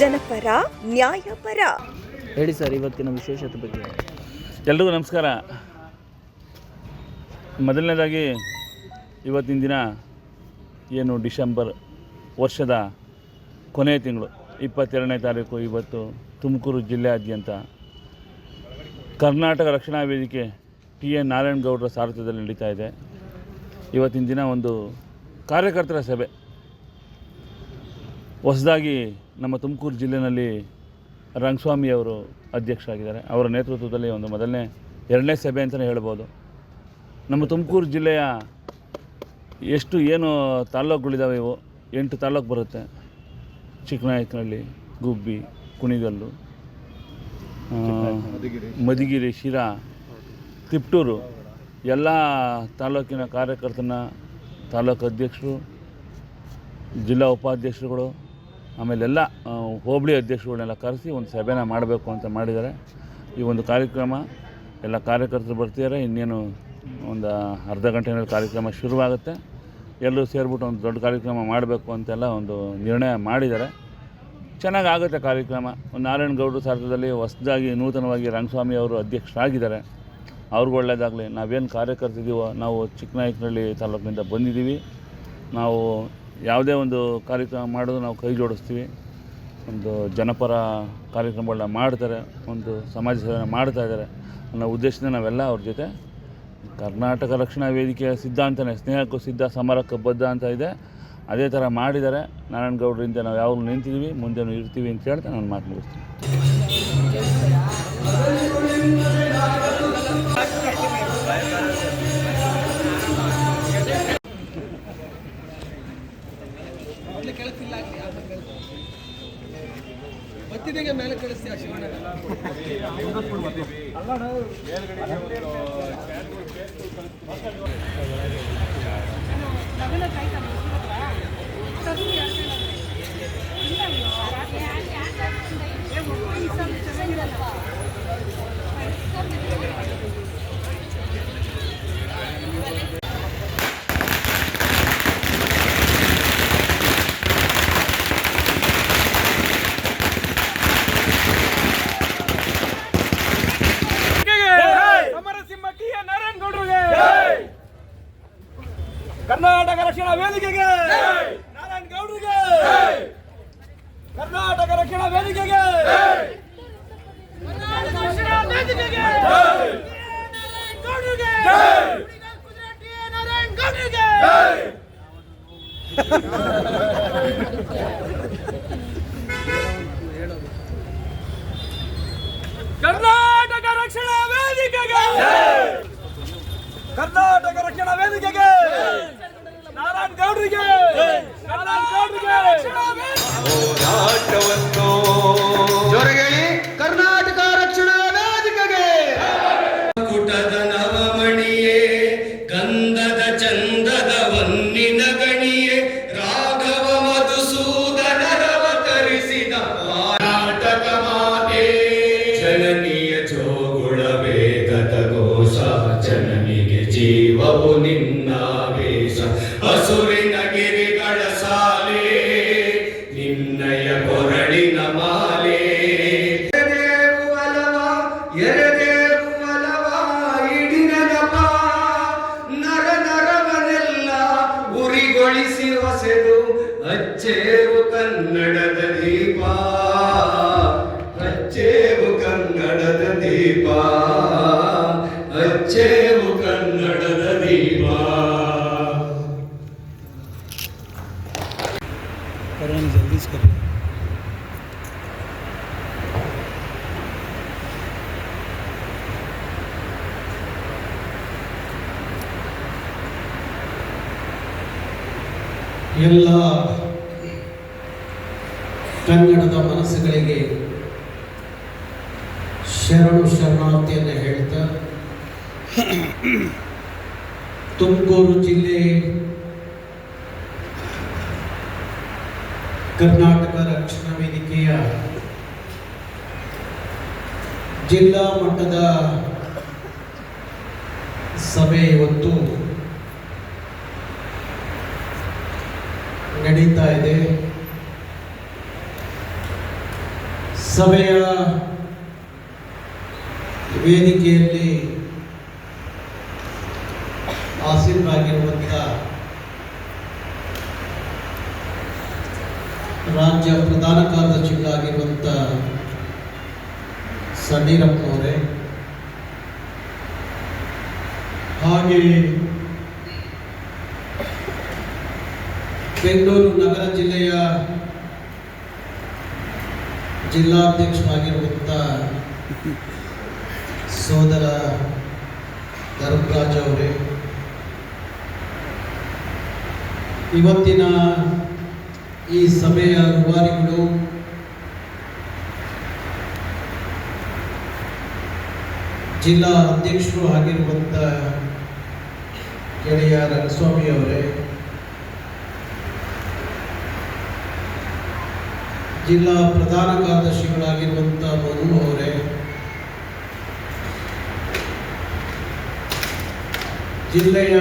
ಜನಪರ ನ್ಯಾಯಪರ. ಹೇಳಿ ಸರ್ ಇವತ್ತಿನ ವಿಶೇಷತೆ ಬಗ್ಗೆ. ಎಲ್ರಿಗೂ ನಮಸ್ಕಾರ. ಮೊದಲನೇದಾಗಿ ಇವತ್ತಿನ ದಿನ ಏನು ಡಿಸೆಂಬರ್ ವರ್ಷದ ಕೊನೆಯ ತಿಂಗಳು ಇಪ್ಪತ್ತೆರಡನೇ ತಾರೀಕು ಇವತ್ತು ತುಮಕೂರು ಜಿಲ್ಲೆಯಾದ್ಯಂತ ಕರ್ನಾಟಕ ರಕ್ಷಣಾ ವೇದಿಕೆ ಟಿ ಎನ್ ನಾರಾಯಣಗೌಡರ ಸಾರಥ್ಯದಲ್ಲಿ ನಡೀತಾ ಇದೆ. ಇವತ್ತಿನ ದಿನ ಒಂದು ಕಾರ್ಯಕರ್ತರ ಸಭೆ. ಹೊಸದಾಗಿ ನಮ್ಮ ತುಮಕೂರು ಜಿಲ್ಲೆಯಲ್ಲಿ ರಂಗಸ್ವಾಮಿ ಅವರು ಅಧ್ಯಕ್ಷರಾಗಿದ್ದಾರೆ. ಅವರ ನೇತೃತ್ವದಲ್ಲಿ ಒಂದು ಮೊದಲನೇ ಎರಡನೇ ಸಭೆ ಅಂತಲೇ ಹೇಳ್ಬೋದು. ನಮ್ಮ ತುಮಕೂರು ಜಿಲ್ಲೆಯ ಎಷ್ಟು ಏನು ತಾಲ್ಲೂಕುಗಳಿದ್ದಾವೆ ಇವು? ಎಂಟು ತಾಲ್ಲೂಕು ಬರುತ್ತೆ. ಚಿಕ್ಕನಾಯಕನಹಳ್ಳಿ ಗುಬ್ಬಿ ಕುಣಿಗಲ್ಲು ಮಧುಗಿರಿ ಶಿರಾ ತಿಪ್ಟೂರು ಎಲ್ಲ ತಾಲೂಕಿನ ಕಾರ್ಯಕರ್ತನ ತಾಲೂಕು ಅಧ್ಯಕ್ಷರು ಜಿಲ್ಲಾ ಉಪಾಧ್ಯಕ್ಷರುಗಳು ಆಮೇಲೆ ಎಲ್ಲ ಆ, ಹೋಬಳಿ ಅಧ್ಯಕ್ಷರುಗಳನ್ನೆಲ್ಲ ಕರೆಸಿ ಒಂದು ಸಭೆನ ಮಾಡಬೇಕು ಅಂತ ಮಾಡಿದ್ದಾರೆ. ಈ ಒಂದು ಕಾರ್ಯಕ್ರಮ ಎಲ್ಲ ಕಾರ್ಯಕರ್ತರು ಬರ್ತಿದ್ದಾರೆ. ಇನ್ನೇನು ಒಂದು ಅರ್ಧ ಗಂಟೆನಲ್ಲಿ ಕಾರ್ಯಕ್ರಮ ಶುರುವಾಗುತ್ತೆ. ಎಲ್ಲರೂ ಸೇರಿಬಿಟ್ಟು ಒಂದು ದೊಡ್ಡ ಕಾರ್ಯಕ್ರಮ ಮಾಡಬೇಕು ಅಂತೆಲ್ಲ ಒಂದು ನಿರ್ಣಯ ಮಾಡಿದ್ದಾರೆ. ಚೆನ್ನಾಗಾಗುತ್ತೆ ಕಾರ್ಯಕ್ರಮ. ನಾರಾಯಣಗೌಡರು ಸಾರ್ಥದಲ್ಲಿ ಹೊಸದಾಗಿ ನೂತನವಾಗಿ ರಂಗಸ್ವಾಮಿ ಅವರು ಅಧ್ಯಕ್ಷರಾಗಿದ್ದಾರೆ. ಅವ್ರಿಗೂ ಒಳ್ಳೆಯದಾಗಲಿ ನಾವೇನು ಕಾರ್ಯಕರ್ತಿದ್ದೀವೋ ನಾವು ಚಿಕ್ಕನಾಯಕನಹಳ್ಳಿ ತಾಲೂಕಿನಿಂದ ಬಂದಿದ್ದೀವಿ. ನಾವು ಯಾವುದೇ ಒಂದು ಕಾರ್ಯಕ್ರಮ ಮಾಡೋದು ನಾವು ಕೈ ಜೋಡಿಸ್ತೀವಿ. ಒಂದು ಜನಪರ ಕಾರ್ಯಕ್ರಮಗಳನ್ನ ಮಾಡ್ತಾರೆ, ಒಂದು ಸಮಾಜ ಸೇವೆ ಮಾಡ್ತಾ ಇದ್ದಾರೆ ಅನ್ನೋ ಉದ್ದೇಶದಿಂದ ನಾವೆಲ್ಲ ಅವ್ರ ಜೊತೆ ಕರ್ನಾಟಕ ರಕ್ಷಣಾ ವೇದಿಕೆಯ ಸಿದ್ಧಾಂತನೇ, ಸ್ನೇಹಕ್ಕೂ ಸಿದ್ಧ, ಸಮರಕ್ಕೆ ಬದ್ಧ ಅಂತ ಇದೆ. ಅದೇ ಥರ ಮಾಡಿದ್ದಾರೆ. ನಾರಾಯಣಗೌಡರಿಂದ ನಾವು ಯಾವಾಗಲೂ ನಿಂತಿದ್ದೀವಿ ಮುಂದೆ ಇರ್ತೀವಿ ಅಂತ ಹೇಳ್ತಾ ನಾನು ಮಾತು ಮುಗಿಸ್ತೀನಿ. ಮತ್ತಿದೆಗೆ ಮೇಲೆ ಕಳಿಸ್ತೀಯ ಶಿವಣ್ಣ. ಸಮರಸಿಂಹ ಟಿ ಎನ್ ನಾರಾಯಣಗೌಡರಿಗೆ ಕರ್ನಾಟಕ ರಕ್ಷಣಾ ವೇದಿಕೆಗೆ ನಾರಾಯಣಗೌಡರಿಗೆ ಕರ್ನಾಟಕ ರಕ್ಷಣಾ ವೇದಿಕೆಗೆ ಕರ್ನಾಟಕ ರಕ್ಷಣಾ ವೇದಿಕೆಗೆ ನಾರಾಯಣಗೌಡರಿಗೆ ನಾರಾಯಣಗೌಡರಿಗೆ ಕರ್ನಾಟಕ ರಕ್ಷಣಾ ವೇದಿಕೆಗೆ! ಕರ್ನಾಟಕ ರಕ್ಷಣಾ ವೇದಿಕೆಗೆ! ನಾರಾಯಣ್ ಗೌಡ್ರಿಗೆ! ನಾರಾಯಣ ಗೌಡ್ರಿಗೆ! ನಿನ್ನಾವೇಶ ಹಸುರಿನ ಗಿರಿಗಳ ಸಾಲೆ, ನಿನ್ನಯ ಕೊರಳಿನ ಮಾಲೆ. ಉರಿಗೊಳಿಸಿ ಹೊಸೆದು ಅಚ್ಚೇವು ಕನ್ನಡದ ದೀಪ. ಅಚ್ಚೇವು ಕನ್ನಡದ ದೀಪ ಅಚ್ಚೇವು ಕನ್ನಡದ ದೀಪ. ಎಲ್ಲ ಕನ್ನಡದ ಮನಸ್ಸುಗಳಿಗೆ ಶರಣು ಶರಣಾರ್ಥಿಯನ್ನು ಹೇಳ್ತಾ ತುಮಕೂರು ಜಿಲ್ಲೆ ಕರ್ನಾಟಕ ರಕ್ಷಣಾ ವೇದಿಕೆಯ ಜಿಲ್ಲಾ ಮಟ್ಟದ ಸಭೆ ಇವತ್ತು ನಡೀತಾ ಇದೆ. ಸಭೆಯ ವೇದಿಕೆಯಲ್ಲಿ ಆಸೀನರಾಗಿರುವಂಥ ರಾಜ್ಯ ಪ್ರಧಾನ ಕಾರ್ಯದರ್ಶಿಗಳಾಗಿರುವಂಥ ಸಣ್ಣೀರಪ್ಪನವರೇ ಹಾಗೆ ಬೆಂಗಳೂರು ನಗರ ಜಿಲ್ಲೆಯ ಜಿಲ್ಲಾಧ್ಯಕ್ಷರಾಗಿರುವಂಥ ಸೋದರ ಧರ್ಮರಾಜ್ ಅವರೇ ಇವತ್ತಿನ ಈ ಸಭೆಯ ರೂವಾರಿಗಳು ಜಿಲ್ಲಾ ಅಧ್ಯಕ್ಷರು ಆಗಿರುವಂಥ ಗೆಳೆಯ ರಂಗಸ್ವಾಮಿ ಅವರೇ, ಜಿಲ್ಲಾ ಪ್ರಧಾನ ಕಾರ್ಯದರ್ಶಿಗಳಾಗಿರುವಂಥ ಮನು ಅವರೇ, ಜಿಲ್ಲೆಯ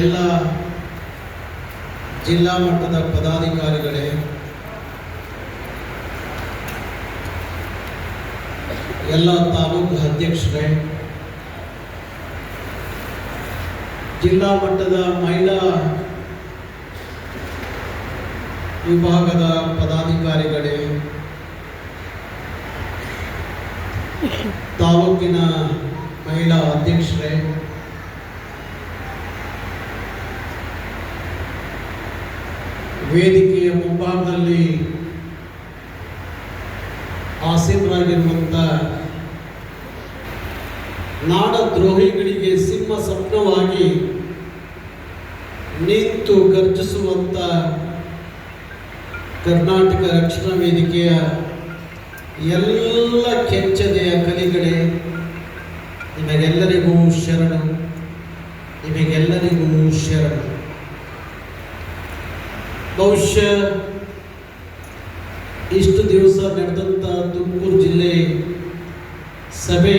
ಎಲ್ಲ ಜಿಲ್ಲಾ ಮಟ್ಟದ ಪದಾಧಿಕಾರಿಗಳೇ ಎಲ್ಲ ತಾಲೂಕು ಅಧ್ಯಕ್ಷರೇ ಜಿಲ್ಲಾ ಮಟ್ಟದ ಮಹಿಳಾ ವಿಭಾಗದ ಪದಾಧಿಕಾರಿಗಳೇ ತಾಲೂಕಿನ ಮಹಿಳಾ ಅಧ್ಯಕ್ಷರೇ ವೇದಿಕೆಯ ಮುಂಭಾಗದಲ್ಲಿ ಆಸೀನರಾಗಿರುವಂಥ ನಾಡ ದ್ರೋಹಿಗಳಿಗೆ ಸಿಂಹ ಸ್ವಪ್ನವಾಗಿ ನಿಂತು ಗರ್ಜಿಸುವಂಥ ಕರ್ನಾಟಕ ರಕ್ಷಣಾ ವೇದಿಕೆಯ ಎಲ್ಲ ಕೆಚ್ಚದೆಯ ಕಲಿಗಳೇ, ನಿಮಗೆಲ್ಲರಿಗೂ ಶರಣು ನಿಮಗೆಲ್ಲರಿಗೂ ಶರಣು. ಬಹುಶಃ ಇಷ್ಟು ದಿವಸ ನಡೆದಂಥ ತುಮಕೂರು ಜಿಲ್ಲೆ ಸಭೆ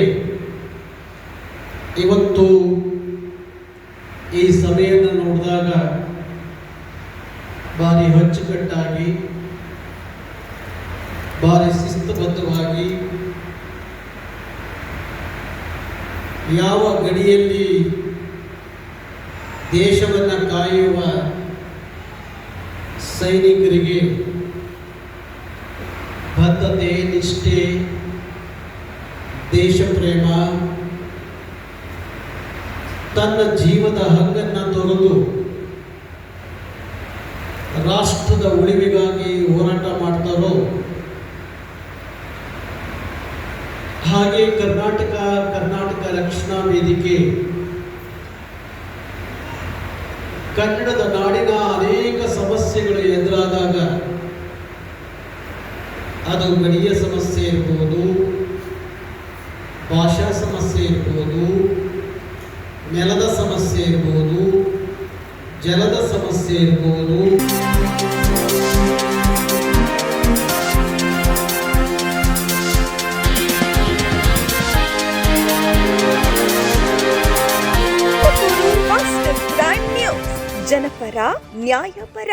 ಇವತ್ತು ಈ ಸಭೆಯನ್ನು ನೋಡಿದಾಗ ಭಾರಿ ಅಚ್ಚುಕಟ್ಟಾಗಿ, ಭಾರಿ ಶಿಸ್ತುಬದ್ಧವಾಗಿ ಯಾವ ಗಡಿಯಲ್ಲಿ ದೇಶವನ್ನು ಕಾಯುವ ಸೈನಿಕರಿಗೆ ಬದ್ಧತೆ ನಿಷ್ಠೆ, ದೇಶಪ್ರೇಮ, ತನ್ನ ಜೀವದ ಹಂಗನ್ನು ತೊರೆದು ರಾಷ್ಟ್ರದ ಉಳಿವಿಗಾಗಿ ಹೋರಾಟ ಮಾಡ್ತಾರೋ, ಹಾಗೆ ಕರ್ನಾಟಕ ಕರ್ನಾಟಕ ರಕ್ಷಣಾ ವೇದಿಕೆ ಕನ್ನಡದ ಸಮಸ್ಯೆಗಳು ಎದುರಾದಾಗ ಅದು ಗಡಿಯ ಸಮಸ್ಯೆ ಇರ್ಬೋದು, ಭಾಷಾ ಸಮಸ್ಯೆ ಇರ್ಬೋದು, ನೆಲದ ಸಮಸ್ಯೆ ಇರ್ಬೋದು, ಜಲದ ಸಮಸ್ಯೆ ಇರ್ಬೋದು. ಜನಪರ ನ್ಯಾಯಪರ